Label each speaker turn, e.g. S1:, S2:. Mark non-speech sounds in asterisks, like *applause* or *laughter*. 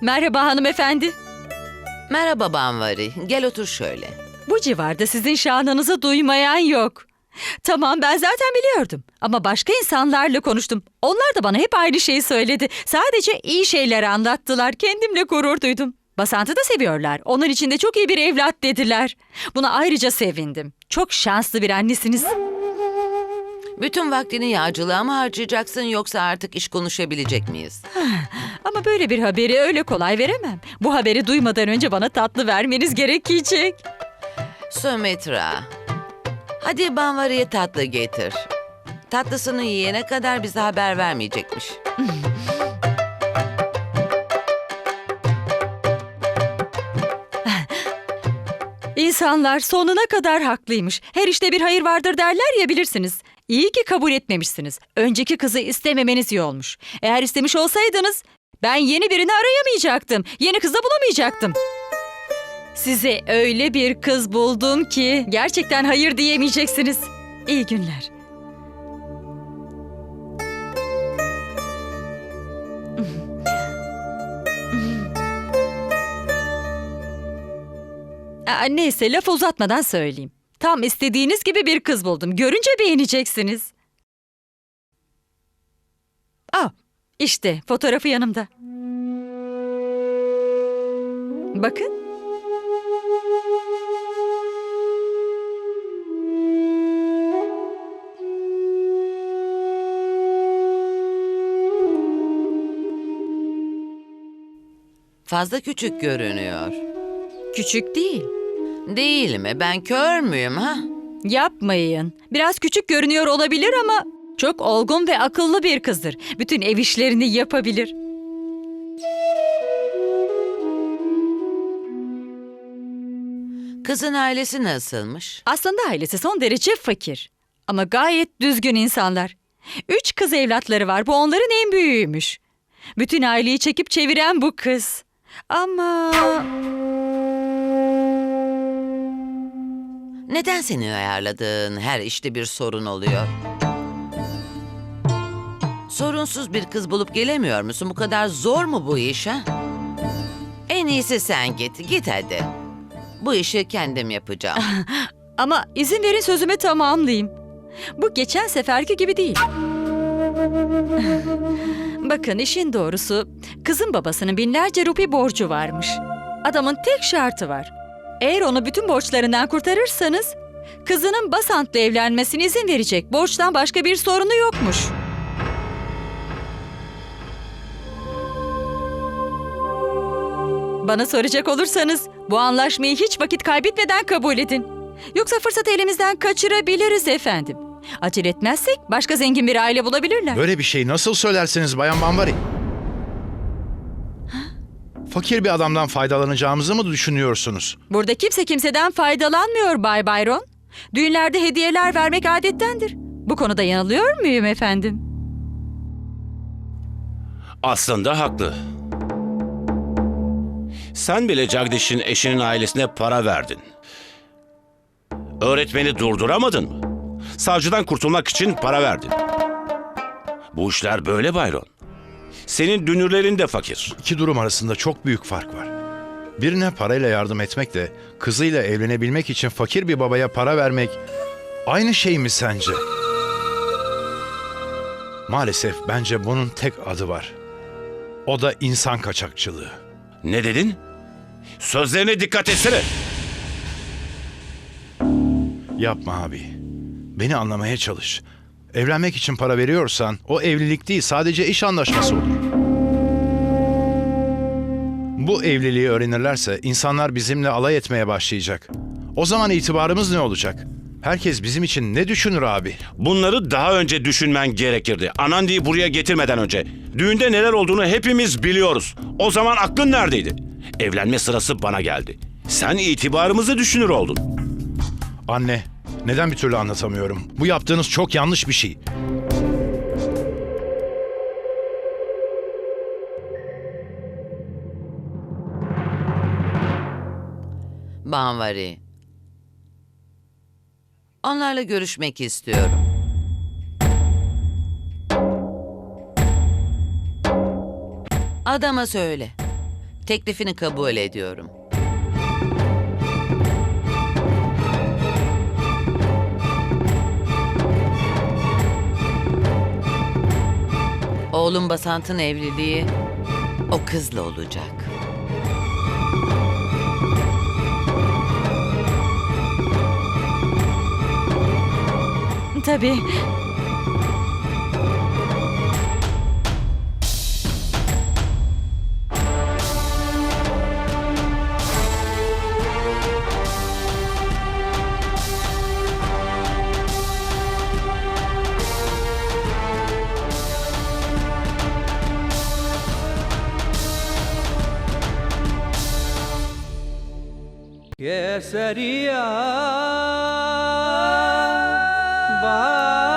S1: Merhaba hanımefendi.
S2: Merhaba Banvari. Gel otur şöyle.
S1: Bu civarda sizin şanınızı duymayan yok. Tamam ben zaten biliyordum. Ama başka insanlarla konuştum. Onlar da bana hep aynı şeyi söyledi. Sadece iyi şeyler anlattılar. Kendimle gurur duydum. Basant'ı da seviyorlar. Onun için de çok iyi bir evlat dediler. Buna ayrıca sevindim. Çok şanslı bir annesiniz.
S2: Bütün vaktini yağcılığa mı harcayacaksın yoksa artık iş konuşabilecek miyiz? *laughs*
S1: Ama böyle bir haberi öyle kolay veremem. Bu haberi duymadan önce bana tatlı vermeniz gerekecek.
S2: Sumitra. Hadi Banvari'ye tatlı getir. Tatlısını yiyene kadar bize haber vermeyecekmiş.
S1: İnsanlar sonuna kadar haklıymış. Her işte bir hayır vardır derler ya bilirsiniz. İyi ki kabul etmemişsiniz. Önceki kızı istememeniz iyi olmuş. Eğer istemiş olsaydınız ben yeni birini arayamayacaktım. Yeni kız da bulamayacaktım. Size öyle bir kız buldum ki gerçekten hayır diyemeyeceksiniz. İyi günler. Neyse laf uzatmadan söyleyeyim. Tam istediğiniz gibi bir kız buldum. Görünce beğeneceksiniz. Aa, işte fotoğrafı yanımda. Bakın.
S2: Fazla küçük görünüyor.
S1: Küçük değil.
S2: Değil mi? Ben kör müyüm ha?
S1: Yapmayın. Biraz küçük görünüyor olabilir ama çok olgun ve akıllı bir kızdır. Bütün ev işlerini yapabilir.
S2: Kızın ailesi nasılmış?
S1: Aslında ailesi son derece fakir. Ama gayet düzgün insanlar. Üç kız evlatları var. Bu onların en büyüğüymüş. Bütün aileyi çekip çeviren bu kız. Ama...
S2: Neden seni ayarladığın her işte bir sorun oluyor? Sorunsuz bir kız bulup gelemiyor musun? Bu kadar zor mu bu iş ha? En iyisi sen git. Git hadi. Bu işi kendim yapacağım. *laughs*
S1: Ama izin verin sözümü tamamlayayım. Bu geçen seferki gibi değil. *laughs* Bakın işin doğrusu kızın babasının binlerce rupi borcu varmış. Adamın tek şartı var. Eğer onu bütün borçlarından kurtarırsanız kızının Basant'la evlenmesine izin verecek. Borçtan başka bir sorunu yokmuş. Bana soracak olursanız bu anlaşmayı hiç vakit kaybetmeden kabul edin. Yoksa fırsatı elimizden kaçırabiliriz efendim. Acele etmezsek başka zengin bir aile bulabilirler.
S3: Böyle bir şey nasıl söylersiniz Bayan Bambari? Fakir bir adamdan faydalanacağımızı mı düşünüyorsunuz?
S1: Burada kimse kimseden faydalanmıyor Bay Byron. Düğünlerde hediyeler vermek adettendir. Bu konuda yanılıyor muyum efendim?
S4: Aslında haklı. Sen bile Jagdish'in eşinin ailesine para verdin. Öğretmeni durduramadın mı? Savcıdan kurtulmak için para verdin. Bu işler böyle Bayron. Senin dünürlerin de fakir.
S3: İki durum arasında çok büyük fark var. Birine parayla yardım etmekle kızıyla evlenebilmek için fakir bir babaya para vermek aynı şey mi sence? Maalesef bence bunun tek adı var. O da insan kaçakçılığı.
S4: Ne dedin? Sözlerine dikkat etsene.
S3: Yapma abi. Beni anlamaya çalış. Evlenmek için para veriyorsan o evlilik değil sadece iş anlaşması olur. Bu evliliği öğrenirlerse insanlar bizimle alay etmeye başlayacak. O zaman itibarımız ne olacak? Herkes bizim için ne düşünür abi?
S4: Bunları daha önce düşünmen gerekirdi. Anandi'yi buraya getirmeden önce. Düğünde neler olduğunu hepimiz biliyoruz. O zaman aklın neredeydi? Evlenme sırası bana geldi. Sen itibarımızı düşünür oldun.
S3: Anne, neden bir türlü anlatamıyorum? Bu yaptığınız çok yanlış bir şey.
S2: Banvari. Onlarla görüşmek istiyorum. Adama söyle. Teklifini kabul ediyorum. Oğlum Basant'ın evliliği o kızla olacak.
S1: Tabii.
S5: केसरिया बा